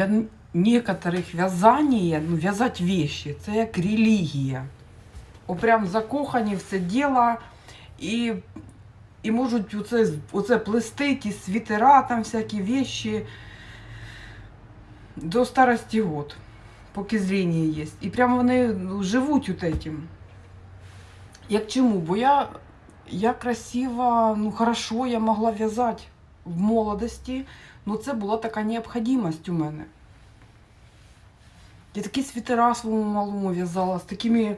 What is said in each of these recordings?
Для некоторых в'язання, ну, в'язати вещи, це як релігія. О, прям закохані в це діло і, і можуть оце, оце плести, ті світера, там всякі вещи до старості год, поки зріння є. І прямо вони живуть от этим. Як чому? Бо я, я красиво, ну хорошо, я могла в'язати в молодості, ну це була така необхідність у мене. Я такі світера своєму малому в'язала з такими,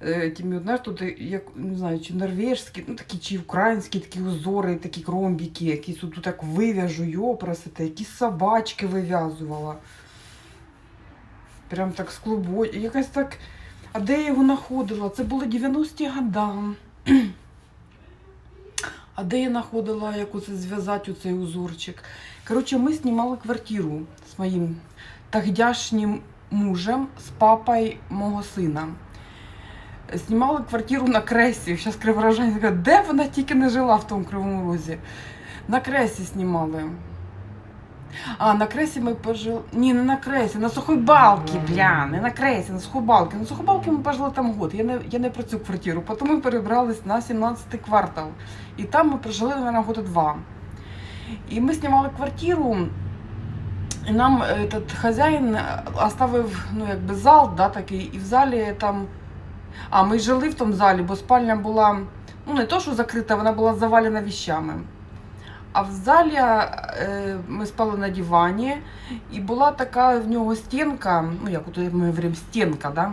е, тими, знаєш, тут, як, не знаю, чи норвежські, ну такі, чи українські такі узори, такі кромбіки, якісь тут так вив'яжу, йопросити, якісь собачки вив'язувала. Прям так з клубо. Якась так. А де я його знаходила? Це були 90-ті года. А де я знаходила, як оце зв'язати оцей узорчик? Коротше, ми знімали квартиру з моїм тогдашнім мужем, з папою мого сина. Знімали квартиру на Кресі. Зараз криворожання, де вона тільки не жила в тому Кривому Розі. На Кресі знімали. А, на Кресі ми пожили. Ні, не на Кресі, на Сухойбалки, бля, не на Кресі, на Сухойбалки. На Сухойбалки ми пожили там год. Я не, я не про цю квартиру. Потім ми перебрались на 17 квартал. І там ми прожили, мабуть, года два. І ми знімали квартиру. І нам этот хазяїн оставив ну, якби зал, да, такий, і в залі там. А ми жили в тому залі, бо спальня була ну не то, що закрита, вона була завалена віщами. А в залі е, ми спали на дивані, і була така в нього стінка, ну як от ми говоримо, стінка, да?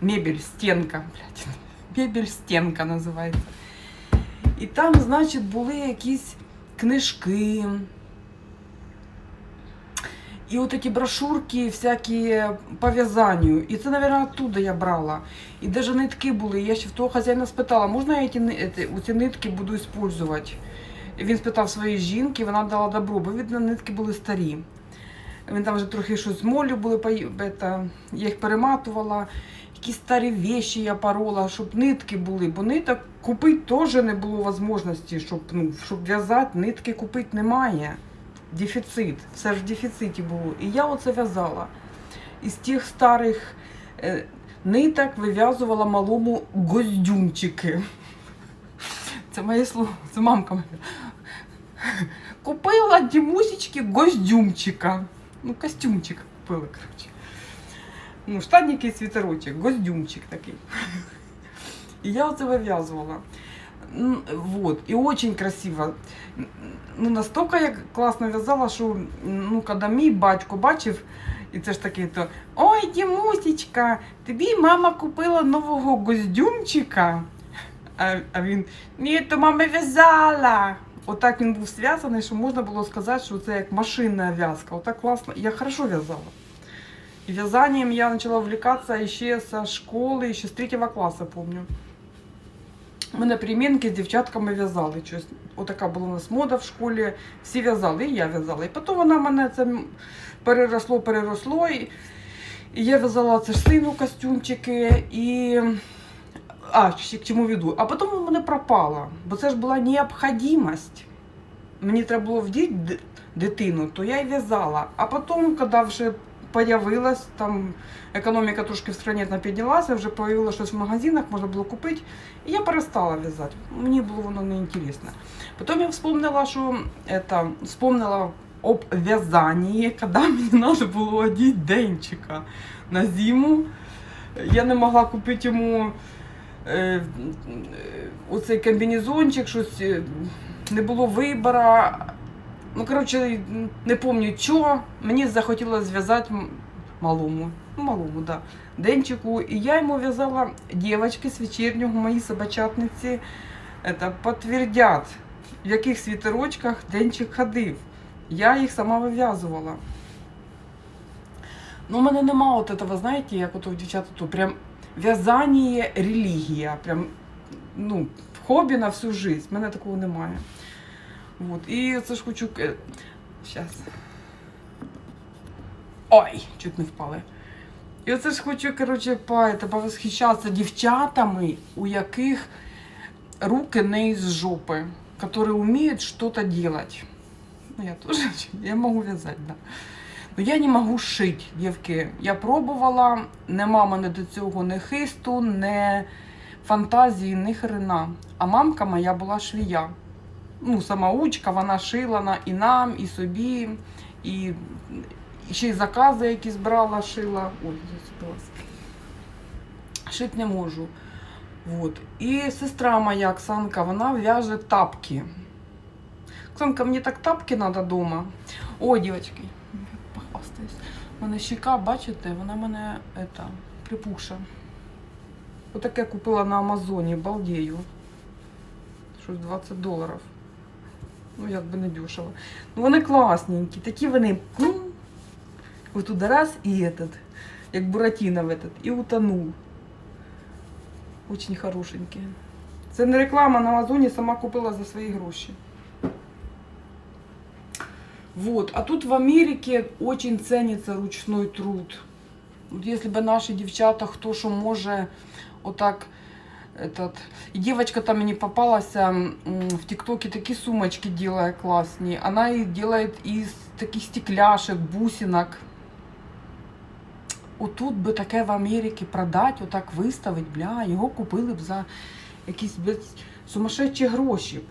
Мебель, стінка, блядь. Мебель, стінка називається. І там, значить, були якісь книжки. І от ці брошурки всякі по в'язанню. І це, мабуть, оттуда я брала. І навіть нитки були. Я ще в того хазяїна спитала, можна я ни- ці, ці нитки буду використовувати? Він спитав своєї жінки, вона дала добро, бо видно, нитки були старі. Він там вже трохи щось з молю були, я їх перематувала. Якісь старі вещі я порола, щоб нитки були, бо ниток купити теж не було можливості, щоб, ну, щоб в'язати, нитки купити немає. Дефіцит, все ж в дефіциті було. І я оце в'язала. Із тих старих е, ниток вив'язувала малому гостюмчики. Це моє слово, це мамка моя. Купила Дімусечки гостюмчика. Ну, костюмчик купила, коротше. Ну, штанники і світерочок, гостюмчик такий. І я оце вив'язувала. Вот, і очень красиво. Ну, настільки я класно в'язала, що ну, коли мій батько бачив, і це ж такий то Ой, Дімусечка, тобі мама купила нового гостюмчика. А, а він ні, то мама в'язала. Отак він був зв'язаний, що можна було сказати, що це як машинна в'язка. Отак класно. Я хорошо в'язала. І в'язанням я почала увлекатися ще з школи, ще з третього класу, пам'ятаю. Ми на перемінки з дівчатками в'язали щось. Отака була у нас мода в школі. Всі в'язали, і я в'язала. І потім вона мене це переросло, переросло. І, і я в'язала це ж сину костюмчики. І а, к чому веду. А потім у мене пропало, бо це ж була необхідність. Мені треба було вдіти дитину, то я й в'язала. А потім, коли вже появилась, там економіка трошки в країні піднялася, вже появилося щось в магазинах, можна було купити. І я перестала в'язати. Мені було воно неінтересно. Потім я вспомнила, що это, вспомнила об в'язанні, коли мені треба було одіти денчика на зиму. Я не могла купити йому е, е, оцей комбінезончик, щось е, не було вибору. Ну, коротше, не пам'ятаю, що. Мені захотілося зв'язати малому. Ну, малому, да. Денчику. І я йому в'язала дівчатки з вечірнього, мої собачатниці это, підтвердять, в яких світерочках денчик ходив. Я їх сама вив'язувала. Ну, у мене нема от этого, знаєте, як от у дівчат, прям в'язання релігія. Прям, ну, хобі на всю жизнь. У мене такого немає. Вот. І це ж хочу. Зараз. Ой, чуть не впали. І оце ж хочу, коротше, по, повосхищатися дівчатами, у яких руки не із жопи, які вміють щось робити. Ну, я теж, я можу в'язати, да. Ну я не можу шити, дівки. Я пробувала, нема мене до цього ні хисту, ні фантазії, ні хрена. А мамка моя була швія. Ну, самоучка, вона шила на і нам, і собі, і, ще й закази якісь брала, шила. Ой, зацепилась. Шити не можу. Вот. І сестра моя Оксанка, вона в'яже тапки. Оксанка, мені так тапки треба вдома. О, дівчатки, похвастаюсь. У мене щека, бачите, вона мене это, припухша. Отаке купила на Амазоні, балдею. Щось 20 доларів. Ну, як би не дешево. Ну, вони класненькі, такі вони. Ну, ось туди раз і этот, як Буратіно в этот, і утонув. Очень хорошенькі. Це не реклама на Амазоні, сама купила за свої гроші. Вот. А тут в Америке очень ценится ручной труд. Вот если бы наши девчата, хто що може, отак, этот... И девочка там мені попалась м, в ТикТоке такие сумочки делает классные. Она их делает из таких стекляшек, бусинок. Отут би таке в Америці продати, отак виставити, бля, його купили б за якісь блядь, сумасшедші гроші. б.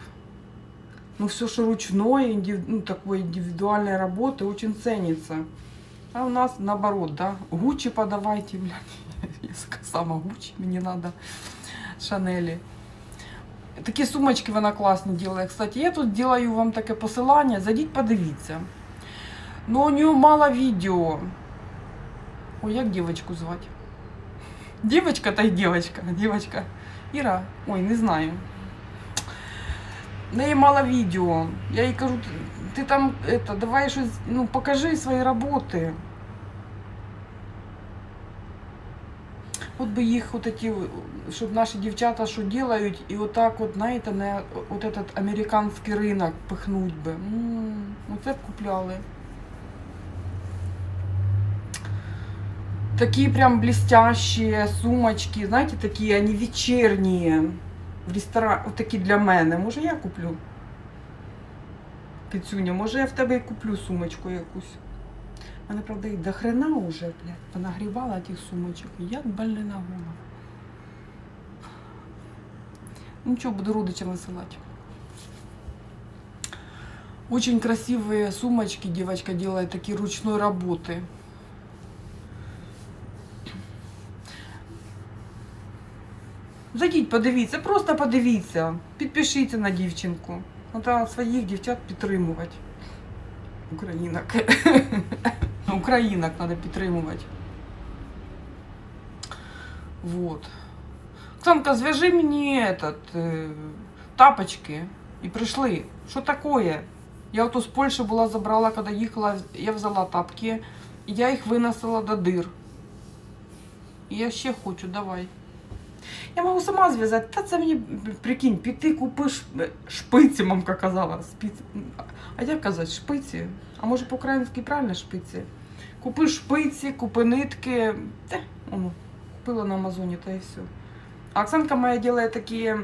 Ну, все, что ручное, индив- ну, такой индивидуальной работы очень ценится. А у нас наоборот, да? Гуччи подавайте, блядь. Я сама Гуччи, мне надо. Шанелі. Такі сумочки вона класні ділає. Кстати, я тут делаю вам таке посилання, зайдіть, подивіться. Ну, у нее мало відео. Ой, як дівочку звати? Дівочка та й дівочка. Дівочка. Іра. Ой, не знаю. В неї мало відео. Я їй кажу, ти, там это, давай щось, ну, покажи свої роботи. От би їх от такі, щоб наші дівчата що делають, і отак от, знаєте, на от этот американський ринок пихнуть би. М, Оце б купляли. Такие прям блестящие сумочки, знаете, такие они вечерние В ресторан, от такі для мене. Може я куплю? Кицюня, може я в тебе і куплю сумочку якусь. У мене, правда, і до хрена уже, блядь, понагрівала тих сумочок. Як больне на голову. Ну что, буду родичам высылать. Очень красивые сумочки девочка делает, такие ручной работы. Зайдіть, подивіться, просто подивіться. Підпишіться на дівчинку. Треба своїх дівчат підтримувати. Українок. Українок треба підтримувати. Вот. Оксанка, зв'яжи мені этот, е, тапочки. І прийшли. Що таке? Я ото з Польщі була забрала, коли їхала, я взяла тапки, я їх виносила до дир. І я ще хочу, давай. Я можу сама зв'язати. Та це мені, прикинь, піти купиш е, шпиці, мамка казала. Спіці. А як казати, шпиці? А може по-українськи правильно шпиці? Купи шпиці, купи нитки. Те, воно, купила на Амазоні та і все. А Оксанка моя робить такі,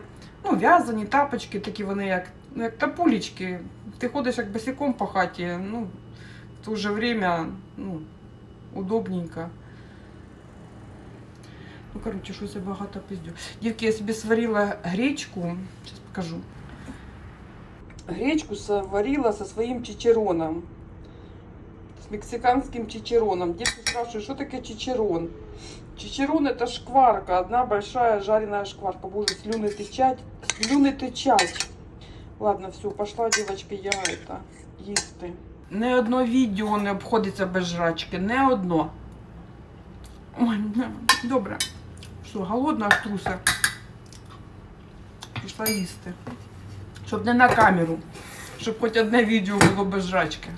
ну, в'язані тапочки, такі вони як, ну, як тапулечки. Ти ходиш як босиком по хаті, ну, в то же время, ну, удобненько. Ну, короче, щось я багато пиздю. Дівки, я собі сварила гречку. Сейчас покажу. Гречку сварила со своим чичероном. С мексиканским чичероном. Девки спрашивают, что такое чичерон? Чичерон это шкварка, одна большая жареная шкварка. Боже, слюны тычать, слюны тычать. Ладно, все, пошла, девочка, я это, їсти. Не одно відео не обходиться без жрачки, не одно. Ой, не, добре. Що, голодна труса. Пішла їсти. Щоб не на камеру. Щоб хоч одне відео було без жрачки.